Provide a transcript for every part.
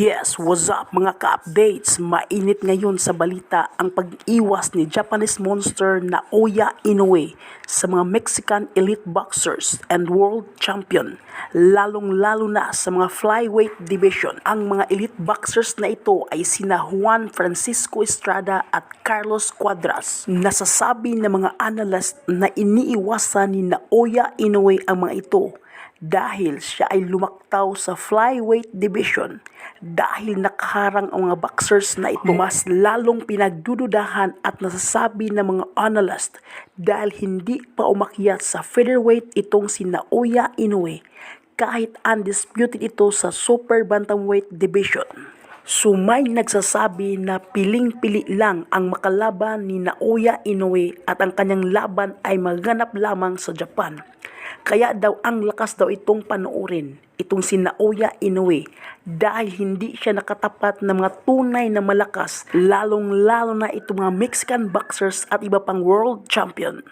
Yes, what's up mga ka-updates? Mainit ngayon sa balita ang pag-iwas ni Japanese monster na Oya Inoue sa mga Mexican elite boxers and world champion. Lalong-lalo na sa mga flyweight division. Ang mga elite boxers na ito ay sina Juan Francisco Estrada at Carlos Cuadras. Nasasabi ng mga analyst na iniiwasan ni Naoya Inoue ang mga ito dahil siya ay lumaktaw sa flyweight division dahil nakaharang ang mga boxers na ito mas lalong pinagdududahan at nasasabi ng mga analyst dahil hindi pa umakyat sa featherweight itong si Naoya Inoue kahit undisputed ito sa super bantamweight division. So may nagsasabi na piling-pili lang ang makalaban ni Naoya Inoue at ang kanyang laban ay maganap lamang sa Japan. Kaya daw ang lakas daw itong panoorin, itong si Naoya Inoue dahil hindi siya nakatapat ng mga tunay na malakas, lalong-lalo na itong mga Mexican boxers at iba pang world champion.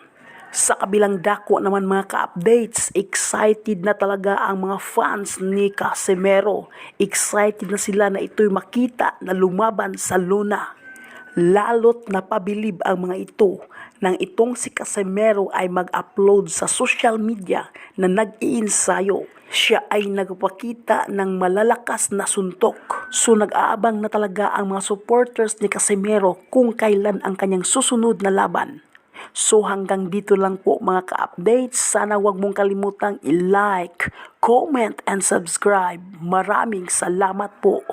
Sa kabilang dako naman mga ka-updates, excited na talaga ang mga fans ni Casemiro. Excited na sila na ito'y makita na lumaban sa Luna. Lalot napabilib ang mga ito nang itong si Casemiro ay mag-upload sa social media na nag-iinsayo. Siya ay nagpakita ng malalakas na suntok. So nag-aabang na talaga ang mga supporters ni Casemiro kung kailan ang kanyang susunod na laban. So hanggang dito lang po mga ka-updates. Sana wag mong kalimutang i-like, comment, and subscribe. Maraming salamat po.